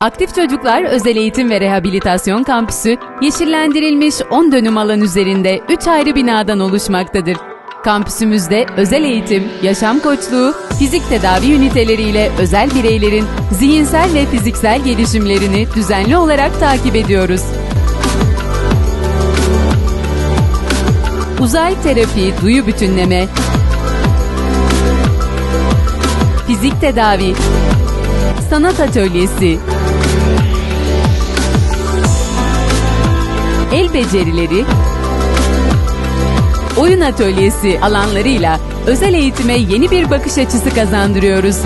Aktif Çocuklar Özel Eğitim ve Rehabilitasyon Kampüsü, yeşillendirilmiş 10 dönüm alan üzerinde 3 ayrı binadan oluşmaktadır. Kampüsümüzde özel eğitim, yaşam koçluğu, fizik tedavi üniteleriyle özel bireylerin zihinsel ve fiziksel gelişimlerini düzenli olarak takip ediyoruz. Uzay terapi, duyu bütünleme, fizik tedavi, sanat atölyesi, el becerileri, oyun atölyesi alanlarıyla özel eğitime yeni bir bakış açısı kazandırıyoruz.